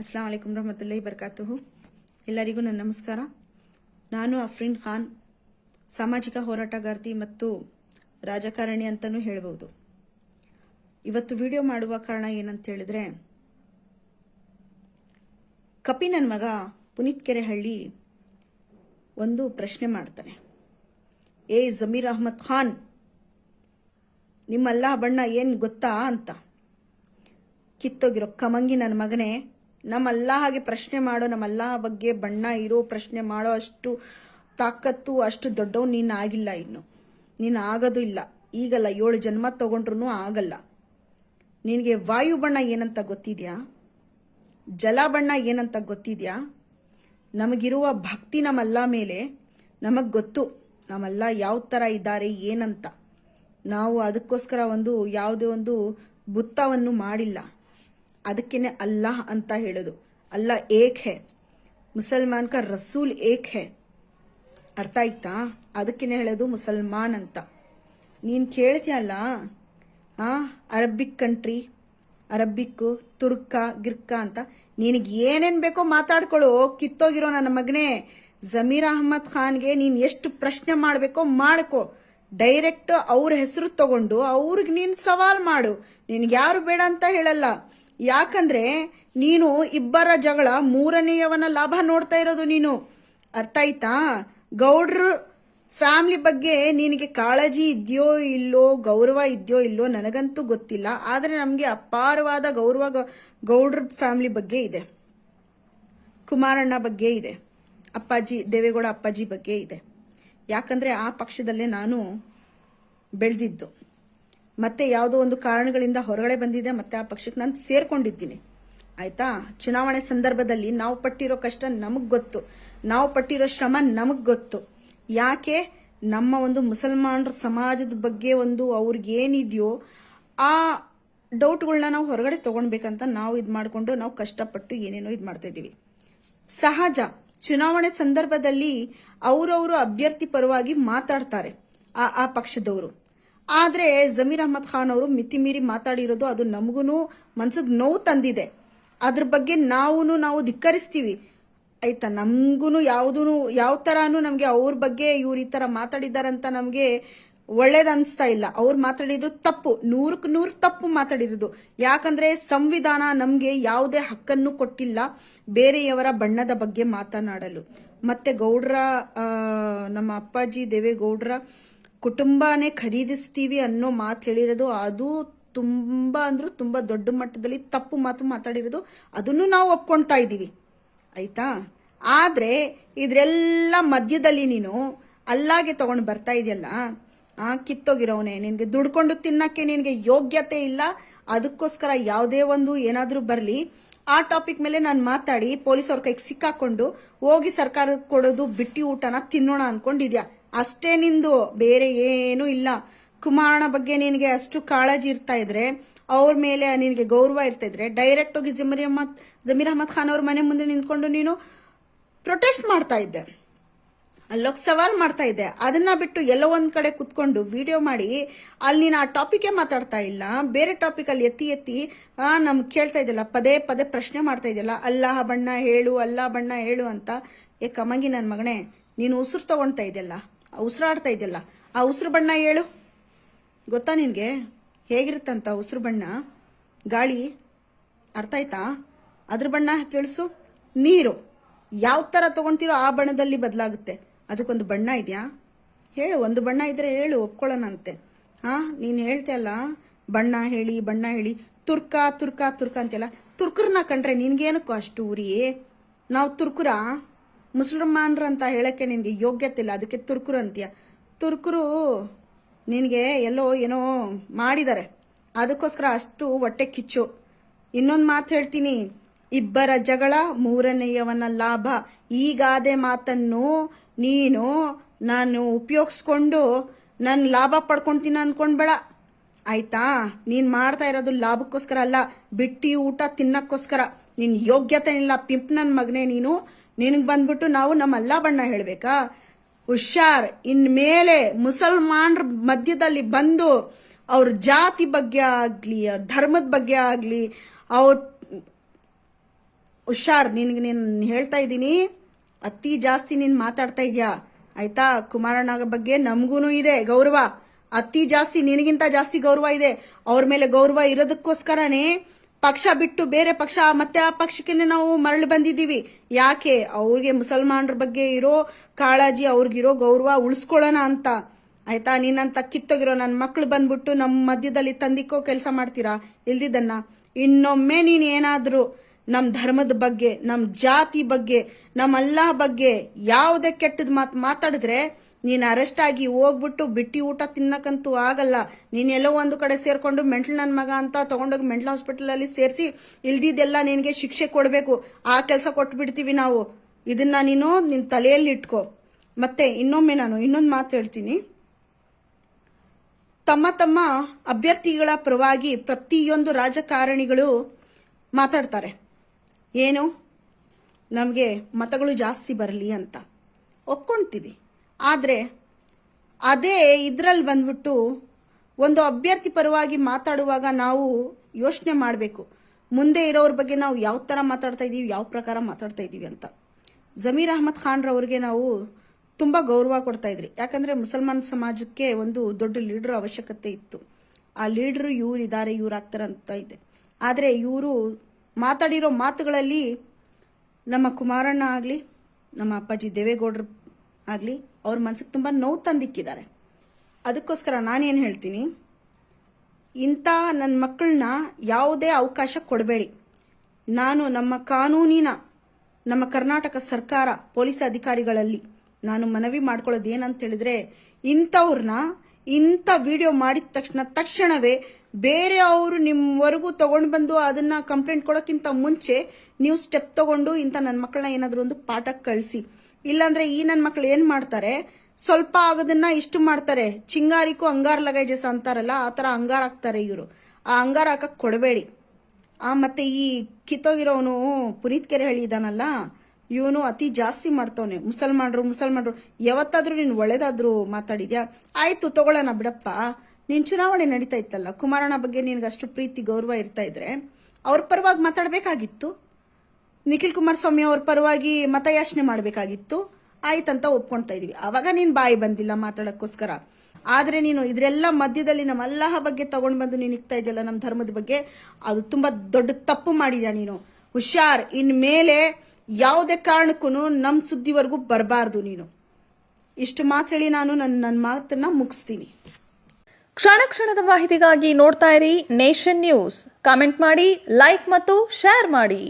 ಅಸ್ಲಾಂ ಅಲೈಕುಮ್ ರಹಮತುಲ್ಲಾಹಿ ಬರ್ಕಾತುಹು ಎಲ್ಲರಿಗೂ ನನ್ನ ನಮಸ್ಕಾರ. ನಾನು ಅಫ್ರೀನ್ ಖಾನ್, ಸಾಮಾಜಿಕ ಹೋರಾಟಗಾರ್ತಿ ಮತ್ತು ರಾಜಕಾರಣಿ ಅಂತಲೂ ಹೇಳ್ಬೋದು ಇವತ್ತು ವಿಡಿಯೋ ಮಾಡುವ ಕಾರಣ ಏನಂತ ಹೇಳಿದ್ರೆ ಕಪಿ ನನ್ನ ಮಗ ಪುನೀತ್ ಕೆರೆಹಳ್ಳಿ ಒಂದು ಪ್ರಶ್ನೆ ಮಾಡ್ತಾನೆ. ಏ ಜಮೀರ್ ಅಹ್ಮದ್ ಖಾನ್, ನಿಮ್ಮಲ್ಲ ಬಣ್ಣ ಏನು ಗೊತ್ತಾ? ಅಂತ. ಕಿತ್ತೋಗಿರೋ ಕಮಂಗಿ ನನ್ನ ಮಗನೇ ನಮ್ಮ ಅಲ್ಲಾಹಗೆ ಪ್ರಶ್ನೆ ಮಾಡೋ ನಮ್ಮ ಅಲ್ಲಾಹ ಬಗ್ಗೆ ಬಣ್ಣ ಇರೋ, ಪ್ರಶ್ನೆ ಮಾಡೋ ಅಷ್ಟು ತಾಕತ್ತು, ಅಷ್ಟು ದೊಡ್ಡವ್ ನೀನು ಆಗಿಲ್ಲ ಇನ್ನು. ನೀನು ಆಗೋದು ಇಲ್ಲ. ಈಗಲ್ಲ, ಏಳು ಜನ್ಮ ತಗೊಂಡ್ರು ಆಗಲ್ಲ. ನಿನಗೆ ವಾಯು ಬಣ್ಣ ಏನಂತ ಗೊತ್ತಿದ್ಯಾ? ಜಲ ಬಣ್ಣ ಏನಂತ ಗೊತ್ತಿದ್ಯಾ? ನಮಗಿರುವ ಭಕ್ತಿ ನಮ್ಮಲ್ಲ ಮೇಲೆ ನಮಗೆ ಗೊತ್ತು. ನಮ್ಮಲ್ಲ ಯಾವ ಥರ ಇದ್ದಾರೆ, ಏನಂತ. ನಾವು ಅದಕ್ಕೋಸ್ಕರ ಒಂದು, ಯಾವುದೇ ಒಂದು ಬುತ್ತವನ್ನು ಮಾಡಿಲ್ಲ. ಅದಕ್ಕೇನೆ ಅಲ್ಲಾಹ್ ಅಂತ ಹೇಳೋದು. ಅಲ್ಲಾ ಏಕ್ ಹೇ. ಮುಸಲ್ಮಾನ್ ಕ ರಸೂಲ್ ಏಕ್ ಹೇ. ಅರ್ಥ ಆಯ್ತಾ? ಅದಕ್ಕೇನೆ ಹೇಳೋದು ಮುಸಲ್ಮಾನ್ ಅಂತ. ನೀನು ಕೇಳ್ತೀಯಲ್ಲ? ಆ ಅರಬಿಕ್ ಕಂಟ್ರಿ ಅರಬಿಕ್ ತುರ್ಕ, ಗಿರ್ಕ ಅಂತ ನಿನಗೆ ಏನೇನ್ ಬೇಕೋ ಮಾತಾಡ್ಕೊಳ್ಳು ಕಿತ್ತೋಗಿರೋ ನನ್ನ ಮಗನೇ. ಜಮೀರ್ ಅಹಮದ್ ಖಾನ್ಗೆ ನೀನು ಎಷ್ಟು ಪ್ರಶ್ನೆ ಮಾಡಬೇಕೋ ಮಾಡ್ಕೋ. ಡೈರೆಕ್ಟ್ ಅವ್ರ ಹೆಸರು ತಗೊಂಡು ಅವ್ರಿಗೆ ನೀನು ಸವಾಲ್ ಮಾಡು. ನಿನಗೆ ಯಾರು ಬೇಡ ಅಂತ ಹೇಳಲ್ಲ. ಯಾಕಂದ್ರೆ ನೀನು ಇಬ್ಬರ ಜಗಳ ಮೂರನೆಯವನ ಲಾಭ ನೋಡ್ತಾ ಇರೋದು ನೀನು. ಅರ್ಥ ಆಯ್ತಾ? ಗೌಡ್ರ ಫ್ಯಾಮ್ಲಿ ಬಗ್ಗೆ ನಿನಗೆ ಕಾಳಜಿ ಇದೆಯೋ ಇಲ್ಲೋ, ಗೌರವ ಇದೆಯೋ ಇಲ್ಲೋ ನನಗಂತೂ ಗೊತ್ತಿಲ್ಲ. ಆದರೆ ನಮಗೆ ಅಪಾರವಾದ ಗೌರವ ಗೌಡ್ರ ಫ್ಯಾಮ್ಲಿ ಬಗ್ಗೆ ಇದೆ. ಕುಮಾರಣ್ಣ ಬಗ್ಗೆ ಇದೆ. ಅಪ್ಪಾಜಿ, ದೇವೇಗೌಡ ಅಪ್ಪಾಜಿ ಬಗ್ಗೆ ಇದೆ. ಯಾಕಂದರೆ ಆ ಪಕ್ಷದಲ್ಲೇ ನಾನು ಬೆಳೆದಿದ್ದು. ಮತ್ತೆ ಯಾವುದೋ ಒಂದು ಕಾರಣಗಳಿಂದ ಹೊರಗಡೆ ಬಂದಿದೆ, ಮತ್ತೆ ಆ ಪಕ್ಷಕ್ಕೆ ನಾನು ಸೇರ್ಕೊಂಡಿದ್ದೀನಿ. ಆಯ್ತಾ? ಚುನಾವಣೆ ಸಂದರ್ಭದಲ್ಲಿ ನಾವು ಪಟ್ಟಿರೋ ಕಷ್ಟ ನಮಗ್ ಗೊತ್ತು. ನಾವು ಪಟ್ಟಿರೋ ಶ್ರಮ ನಮಗ್ ಗೊತ್ತು. ಯಾಕೆ? ನಮ್ಮ ಒಂದು ಮುಸಲ್ಮಾನರ ಸಮಾಜದ ಬಗ್ಗೆ ಒಂದು ಅವ್ರಿಗೆ ಏನಿದೆಯೋ ಆ ಡೌಟ್ಗಳನ್ನ ನಾವು ಹೊರಗಡೆ ತಗೊಳ್ಬೇಕಂತ ನಾವು ಇದು ಮಾಡಿಕೊಂಡು ನಾವು ಕಷ್ಟಪಟ್ಟು ಏನೇನೋ ಇದು ಮಾಡ್ತಾ ಇದ್ದೀವಿ. ಸಹಜ. ಚುನಾವಣೆ ಸಂದರ್ಭದಲ್ಲಿ ಅವರವರು ಅಭ್ಯರ್ಥಿ ಪರವಾಗಿ ಮಾತಾಡ್ತಾರೆ ಆ ಆ ಪಕ್ಷದವರು. ಆದ್ರೆ ಜಮೀರ್ ಅಹಮದ್ ಖಾನ್ ಅವರು ಮಿತಿ ಮೀರಿ ಮಾತಾಡಿರೋದು ಅದು ನಮಗೂ ಮನ್ಸಿಗೆ ನೋವು ತಂದಿದೆ. ಅದ್ರ ಬಗ್ಗೆ ನಾವು ನಾವು ಧಿಕ್ಕರಿಸ್ತೀವಿ. ಆಯ್ತಾ ನಮ್ಗೂ ಯಾವುದೂ ಯಾವ ತರಾನು ನಮಗೆ ಅವ್ರ ಬಗ್ಗೆ ಇವ್ರು ಈ ತರ ಮಾತಾಡಿದಾರಂತ ನಮಗೆ ಒಳ್ಳೇದು ಅನ್ಸ್ತಾ ಇಲ್ಲ. ಅವ್ರು ಮಾತಾಡಿದ್ದು ತಪ್ಪು. ನೂರಕ್ಕೆ ನೂರು ತಪ್ಪು ಮಾತಾಡಿರೋದು. ಯಾಕಂದ್ರೆ ಸಂವಿಧಾನ ನಮ್ಗೆ ಯಾವುದೇ ಹಕ್ಕನ್ನು ಕೊಟ್ಟಿಲ್ಲ. ಬೇರೆಯವರ ಬಣ್ಣದ ಬಗ್ಗೆ ಮಾತನಾಡಲು. ಮತ್ತೆ ಗೌಡ್ರ ನಮ್ಮ ಅಪ್ಪಾಜಿ ದೇವೇಗೌಡ್ರ ಕುಟುಂಬನೇ ಖರೀದಿಸ್ತೀವಿ ಅನ್ನೋ ಮಾತು ಹೇಳಿರೋದು, ಅದು ತುಂಬಾ ಅಂದ್ರೂ ತುಂಬಾ ದೊಡ್ಡ ಮಟ್ಟದಲ್ಲಿ ತಪ್ಪು ಮಾತು ಮಾತಾಡಿರೋದು, ಅದನ್ನು ನಾವು ಒಪ್ಕೊಳ್ತಾ ಇದ್ದೀವಿ. ಆಯ್ತಾ? ಆದ್ರೆ ಇದ್ರೆಲ್ಲ ಮಧ್ಯದಲ್ಲಿ ನೀನು ಅಲ್ಲಾಗೆ ತಗೊಂಡು ಬರ್ತಾ ಇದೆಯಲ್ಲ, ಆ ಕಿತ್ತೋಗಿರೋನೆ ನಿನ್ಗೆ ದುಡ್ಕೊಂಡು ತಿನ್ನಕ್ಕೆ ನಿನ್ಗೆ ಯೋಗ್ಯತೆ ಇಲ್ಲ, ಅದಕ್ಕೋಸ್ಕರ ಯಾವುದೇ ಒಂದು ಏನಾದರೂ ಬರಲಿ. ಆ ಟಾಪಿಕ್ ಮೇಲೆ ನಾನು ಮಾತಾಡಿ ಪೊಲೀಸ್ ಅವ್ರ ಕೈಗೆ ಸಿಕ್ಕಾಕೊಂಡು ಹೋಗಿ ಸರ್ಕಾರ ಕೊಡೋದು ಬಿಟ್ಟಿ ಊಟನ ತಿನ್ನೋಣ ಅನ್ಕೊಂಡಿದ್ಯಾ? ಅಷ್ಟೇ ನಿಂದು, ಬೇರೆ ಏನೂ ಇಲ್ಲ. ಕುಮಾರನ ಬಗ್ಗೆ ನಿನಗೆ ಅಷ್ಟು ಕಾಳಜಿ ಇರ್ತಾ ಇದ್ರೆ, ಅವ್ರ ಮೇಲೆ ನಿನಗೆ ಗೌರವ ಇರ್ತಾ ಇದ್ರೆ ಡೈರೆಕ್ಟ್ ಹೋಗಿ ಜಮೀರ್ ಅಹಮದ್ ಜಮೀರ್ ಅಹಮದ್ ಖಾನ್ ಅವ್ರ ಮನೆ ಮುಂದೆ ನಿಂತ್ಕೊಂಡು ನೀನು ಪ್ರೊಟೆಸ್ಟ್ ಮಾಡ್ತಾ ಇದ್ದೆ. ಅಲ್ಲೋಗ್ ಸವಾಲ್ ಮಾಡ್ತಾ ಇದ್ದೆ. ಅದನ್ನ ಬಿಟ್ಟು ಎಲ್ಲೋ ಒಂದ್ ಕಡೆ ಕುತ್ಕೊಂಡು ವಿಡಿಯೋ ಮಾಡಿ, ಅಲ್ಲಿ ನೀನು ಆ ಟಾಪಿಕೇ ಮಾತಾಡ್ತಾ ಇಲ್ಲ, ಬೇರೆ ಟಾಪಿಕ್ ಅಲ್ಲಿ ಎತ್ತಿ ಎತ್ತಿ, ಆ ನಮ್ಗೆ ಕೇಳ್ತಾ ಇದೆಯಲ್ಲ ಪದೇ ಪದೇ ಪ್ರಶ್ನೆ ಮಾಡ್ತಾ ಇದೆಯಲ್ಲ ಅಲ್ಲಾಹ ಬಣ್ಣ ಹೇಳು ಅಲ್ಲಾ ಬಣ್ಣ ಹೇಳು ಅಂತ. ಏ, ಕಮಂಗಿ ನನ್ನ ಮಗನೇ, ನೀನು ಉಸಿರು ತಗೊಳ್ತಾ ಇದೆಯಲ್ಲ? ಉಸಿರಾಡ್ತಾ ಇದೆಯಲ್ಲ, ಆ ಉಸಿರು ಬಣ್ಣ ಹೇಳು. ಗೊತ್ತಾ ನಿನಗೆ? ಹೇಗಿರುತ್ತಂತ ಉಸಿರು ಬಣ್ಣ? ಗಾಳಿ, ಅರ್ಥ ಆಯ್ತಾ? ಅದ್ರ ಬಣ್ಣ ತಿಳಿಸು ನೀರು. ಯಾವ ತರ ತಗೊಂತೀರೋ ಆ ಬಣ್ಣದಲ್ಲಿ ಬದಲಾಗುತ್ತೆ. ಅದಕ್ಕೊಂದು ಬಣ್ಣ ಇದೆಯಾ? ಹೇಳು, ಒಂದು ಬಣ್ಣ ಇದ್ರೆ ಹೇಳು ಒಪ್ಕೊಳ್ಳೋಣಂತೆ ಹಾ, ನೀನ್ ಹೇಳ್ತೀಯಲ್ಲ ಬಣ್ಣ ಹೇಳಿ ಬಣ್ಣ ಹೇಳಿ. ತುರ್ಕ ತುರ್ಕ ತುರ್ಕ ಅಂತೆಲ್ಲ. ತುರ್ಕರನ್ನ ಕಂಡ್ರೆ ನಿನ್ಗೇನಕ್ಕೂ ಅಷ್ಟು ಉರಿ? ನಾವು ತುರ್ಕುರ? ಮುಸಲ್ಮಾನ್ರ ಅಂತ ಹೇಳಕ್ಕೆ ನಿನಗೆ ಯೋಗ್ಯತೆ ಇಲ್ಲ ಅದಕ್ಕೆ ತುರ್ಕರು ಅಂತೀಯ. ತುರ್ಕರು ನಿನಗೆ ಎಲ್ಲೋ ಏನೋ ಮಾಡಿದ್ದಾರೆ. ಅದಕ್ಕೋಸ್ಕರ ಅಷ್ಟು ಹೊಟ್ಟೆ ಕಿಚ್ಚು. ಇನ್ನೊಂದು ಮಾತು ಹೇಳ್ತೀನಿ. ಇಬ್ಬರ ಜಗಳ ಮೂರನೆಯವನ ಲಾಭ. ಈಗಾದೆ ಮಾತನ್ನು ನೀನು, ನಾನು ಉಪಯೋಗಿಸ್ಕೊಂಡು ನನ್ನ ಲಾಭ ಪಡ್ಕೊಳ್ತೀನಿ ಅನ್ಕೊಂಡ್ಬೇಡ. ಆಯ್ತಾ? ನೀನು ಮಾಡ್ತಾ ಇರೋದು ಲಾಭಕ್ಕೋಸ್ಕರ ಅಲ್ಲ, ಬಿಟ್ಟಿ ಊಟ ತಿನ್ನಕ್ಕೋಸ್ಕರ. ನಿನ್ನ ಯೋಗ್ಯತೆ ಇಲ್ಲ ಪಿಂಪ್ ನನ್ನ ಮಗನೇ ನೀನು. ನಿನಗ್ ಬಂದ್ಬಿಟ್ಟು ನಾವು ನಮ್ಮ ಅಲ್ಲಾ ಬಣ್ಣ ಹೇಳಬೇಕಾ? ಹುಷಾರ್, ಇನ್ಮೇಲೆ ಮುಸಲ್ಮಾನ್ರ ಮಧ್ಯದಲ್ಲಿ ಬಂದು ಅವ್ರ ಜಾತಿ ಬಗ್ಗೆ ಆಗಲಿ ಧರ್ಮದ ಬಗ್ಗೆ ಆಗಲಿ, ಅವ್ರ ಹುಷಾರ್, ನಿನಗೆ ನೀನು ಹೇಳ್ತಾ ಇದ್ದೀನಿ. ಅತಿ ಜಾಸ್ತಿ ನೀನು ಮಾತಾಡ್ತಾ ಇದೀಯಾ? ಆಯ್ತಾ? ಕುಮಾರಣ್ಣ ಬಗ್ಗೆ ನಮಗೂ ಇದೆ ಗೌರವ. ಅತಿ ಜಾಸ್ತಿ ನಿನಗಿಂತ ಜಾಸ್ತಿ ಗೌರವ ಇದೆ. ಅವ್ರ ಮೇಲೆ ಗೌರವ ಇರೋದಕ್ಕೋಸ್ಕರನೇ ಪಕ್ಷ ಬಿಟ್ಟು ಬೇರೆ ಪಕ್ಷ, ಮತ್ತೆ ಆ ಪಕ್ಷಕ್ಕೆ ನಾವು ಮರಳಿ ಬಂದಿದ್ದೀವಿ. ಯಾಕೆ? ಅವ್ರಿಗೆ ಮುಸಲ್ಮಾನರ ಬಗ್ಗೆ ಇರೋ ಕಾಳಜಿ, ಅವ್ರಿಗಿರೋ ಗೌರವ ಉಳಿಸ್ಕೊಳ್ಳೋಣ ಅಂತ. ಆಯ್ತಾ? ನೀನಂತ ಕಿತ್ತೋಗಿರೋ ನನ್ನ ಮಕ್ಳು ಬಂದ್ಬಿಟ್ಟು ನಮ್ಮ ಮಧ್ಯದಲ್ಲಿ ತಂದಿಕ್ಕೋ ಕೆಲಸ ಮಾಡ್ತೀರಾ? ಇಲ್ದಿದ್ದನ್ನ. ಇನ್ನೊಮ್ಮೆ ನೀನ್ ಏನಾದರೂ ನಮ್ಮ ಧರ್ಮದ ಬಗ್ಗೆ ನಮ್ಮ ಜಾತಿ ಬಗ್ಗೆ ನಮ್ಮ ಅಲ್ಲಾಹ ಬಗ್ಗೆ ಯಾವುದೇ ಕೆಟ್ಟದ ಮಾತು ಮಾತಾಡಿದ್ರೆ ನೀನ್ ಅರೆಸ್ಟ್ ಆಗಿ ಹೋಗ್ಬಿಟ್ಟು ಬಿಟ್ಟಿ ಊಟ ತಿನ್ನಕ್ಕಂತೂ ಆಗಲ್ಲ. ನೀನೆಲ್ಲೋ ಒಂದು ಕಡೆ ಸೇರ್ಕೊಂಡು ಮೆಂಟಲ್ ನನ್ನ ಮಗ ಅಂತ ತಗೊಂಡೋಗಿ ಮೆಂಟಲ್ ಹಾಸ್ಪಿಟಲ್ ಅಲ್ಲಿ ಸೇರಿಸಿ ಇಲ್ದಿದ್ದೆಲ್ಲ ನಿನಗೆ ಶಿಕ್ಷೆ ಕೊಡಬೇಕು. ಆ ಕೆಲಸ ಕೊಟ್ಬಿಡ್ತೀವಿ ನಾವು. ಇದನ್ನ ನೀನು ನಿನ್ನ ತಲೆಯಲ್ಲಿ ಇಟ್ಕೋ. ಮತ್ತೆ ಇನ್ನೊಮ್ಮೆ ನಾನು ಇನ್ನೊಂದು ಮಾತು ಹೇಳ್ತೀನಿ. ತಮ್ಮ ತಮ್ಮ ಅಭ್ಯರ್ಥಿಗಳ ಪರವಾಗಿ ಪ್ರತಿಯೊಂದು ರಾಜಕಾರಣಿಗಳು ಮಾತಾಡ್ತಾರೆ. ಏನು? ನಮಗೆ ಮತಗಳು ಜಾಸ್ತಿ ಬರಲಿ ಅಂತ. ಒಪ್ಕೊಳ್ತೀವಿ ಆದರೆ ಅದೇ ಇದರಲ್ಲಿ ಬಂದ್ಬಿಟ್ಟು ಒಂದು ಅಭ್ಯರ್ಥಿ ಪರವಾಗಿ ಮಾತಾಡುವಾಗ ನಾವು ಯೋಚನೆ ಮಾಡಬೇಕು. ಮುಂದೆ ಇರೋರ ಬಗ್ಗೆ ನಾವು ಯಾವ ಥರ ಮಾತಾಡ್ತಾ ಇದ್ದೀವಿ ಯಾವ ಪ್ರಕಾರ ಮಾತಾಡ್ತಾ ಇದ್ದೀವಿ ಅಂತ. ಜಮೀರ್ ಅಹಮದ್ ಖಾನ್ ರವರಿಗೆ ನಾವು ತುಂಬ ಗೌರವ ಕೊಡ್ತಾ ಇದ್ರಿ. ಯಾಕಂದರೆ ಮುಸಲ್ಮಾನ್ ಸಮಾಜಕ್ಕೆ ಒಂದು ದೊಡ್ಡ ಲೀಡ್ರ್ ಅವಶ್ಯಕತೆ ಇತ್ತು. ಆ ಲೀಡ್ರು ಇವ್ರು ಇದ್ದಾರೆ ಇವ್ರು ಆಗ್ತಾರೆ ಅಂತ ಇದೆ. ಆದರೆ ಇವರು ಮಾತಾಡಿರೋ ಮಾತುಗಳಲ್ಲಿ ನಮ್ಮ ಕುಮಾರಣ್ಣ ಆಗಲಿ, ನಮ್ಮ ಅಪ್ಪಾಜಿ ದೇವೇಗೌಡರು ಆಗಲಿ ಅವ್ರ ಮನ್ಸಿಗೆ ತುಂಬ ನೋವು ತಂದಿಕ್ಕಿದ್ದಾರೆ. ಅದಕ್ಕೋಸ್ಕರ ನಾನೇನು ಹೇಳ್ತೀನಿ, ಇಂಥ ನನ್ನ ಮಕ್ಕಳನ್ನ ಯಾವುದೇ ಅವಕಾಶ ಕೊಡಬೇಡಿ. ನಾನು ನಮ್ಮ ಕಾನೂನಿನ, ನಮ್ಮ ಕರ್ನಾಟಕ ಸರ್ಕಾರ, ಪೊಲೀಸ್ ಅಧಿಕಾರಿಗಳಲ್ಲಿ ನಾನು ಮನವಿ ಮಾಡ್ಕೊಳ್ಳೋದು ಏನಂತ ಹೇಳಿದ್ರೆ ಇಂಥವ್ರನ್ನ ಇಂಥ ವಿಡಿಯೋ ಮಾಡಿದ ತಕ್ಷಣ, ತಕ್ಷಣವೇ ಬೇರೆ ಅವರು ನಿಮ್ಮವರೆಗೂ ತಗೊಂಡು ಬಂದು ಅದನ್ನ ಕಂಪ್ಲೇಂಟ್ ಕೊಡೋಕ್ಕಿಂತ ಮುಂಚೆ ನೀವು ಸ್ಟೆಪ್ ತಗೊಂಡು ಇಂಥ ನನ್ನ ಮಕ್ಕಳನ್ನ ಏನಾದರೂ ಒಂದು ಪಾಠಕ್ಕೆ ಕಳಿಸಿ. ಇಲ್ಲಾಂದ್ರೆ ಈ ನನ್ನ ಮಕ್ಕಳು ಏನ್ ಮಾಡ್ತಾರೆ? ಸ್ವಲ್ಪ ಆಗೋದನ್ನ ಇಷ್ಟು ಮಾಡ್ತಾರೆ. ಚಿಂಗಾರಿಗೂ ಅಂಗಾರ ಲಗೇಜಸ್ ಅಂತಾರಲ್ಲ, ಆ ಥರ ಅಂಗಾರ ಹಾಕ್ತಾರೆ ಇವರು. ಆ ಅಂಗಾರ ಹಾಕಕ್ ಕೊಡಬೇಡಿ. ಆ ಮತ್ತೆ ಈ ಕಿತ್ತೋಗಿರೋನು ಪುನೀತ್ ಕೆರೆಹಳ್ಳಿ ಇದಾನಲ್ಲ, ಇವನು ಅತಿ ಜಾಸ್ತಿ ಮಾಡ್ತವನೆ. ಮುಸಲ್ಮಾನರು ಮುಸಲ್ಮಾನರು. ಯಾವತ್ತಾದ್ರೂ ನೀನು ಒಳ್ಳೇದಾದ್ರೂ ಮಾತಾಡಿದ್ಯಾ? ಆಯ್ತು, ತಗೊಳ್ಳೋಣ ಬಿಡಪ್ಪ. ನೀನ್ ಚುನಾವಣೆ ನಡೀತಾ ಇತ್ತಲ್ಲ ಕುಮಾರಣ್ಣ ಬಗ್ಗೆ ನಿನ್ಗೆ ಅಷ್ಟು ಪ್ರೀತಿ, ಗೌರವ ಇರ್ತಾ ಇದ್ರೆ, ಅವ್ರ ಪರವಾಗಿ ಮಾತಾಡ್ಬೇಕಾಗಿತ್ತು. ನಿಖಿಲ್ ಕುಮಾರಸ್ವಾಮಿ ಅವ್ರ ಪರವಾಗಿ ಮತಯಾಚನೆ ಮಾಡಬೇಕಾಗಿತ್ತು. ಆಯ್ತಂತ ಒಪ್ಕೊಂತಾ ಇದೀವಿ. ಅವಾಗ ನೀನ್ ಬಾಯಿ ಬಂದಿಲ್ಲ ಮಾತಾಡಕ್ಕೋಸ್ಕರ. ಆದ್ರೆ ನೀನು ಇದ್ರೆಲ್ಲ ಮಧ್ಯದಲ್ಲಿ ನಮ್ಮ ಅಲ್ಲಾಹ ಬಗ್ಗೆ ತಗೊಂಡ್ ಬಂದು ನೀನು ಇಕ್ತಾ ಇದೆಯಲ್ಲ ನಮ್ಮ ಧರ್ಮದ ಬಗ್ಗೆ, ಅದು ತುಂಬಾ ದೊಡ್ಡ ತಪ್ಪು ಮಾಡಿದ್ಯಾ ನೀನು. ಹುಷಾರ್, ಇನ್ ಮೇಲೆ ಯಾವುದೇ ಕಾರಣಕ್ಕೂ ನಮ್ಮ ಸುದ್ದಿವರೆಗೂ ಬರಬಾರ್ದು ನೀನು. ಇಷ್ಟು ಮಾತು ಹೇಳಿ ನಾನು ನನ್ನ ನನ್ನ ಮಾತನ್ನ ಮುಗಿಸ್ತೀನಿ. ಕ್ಷಣ ಕ್ಷಣದ ಮಾಹಿತಿಗಾಗಿ ನೋಡ್ತಾ ಇರಿ ನೇಷನ್ ನ್ಯೂಸ್. ಕಾಮೆಂಟ್ ಮಾಡಿ, ಲೈಕ್ ಮತ್ತು ಶೇರ್ ಮಾಡಿ.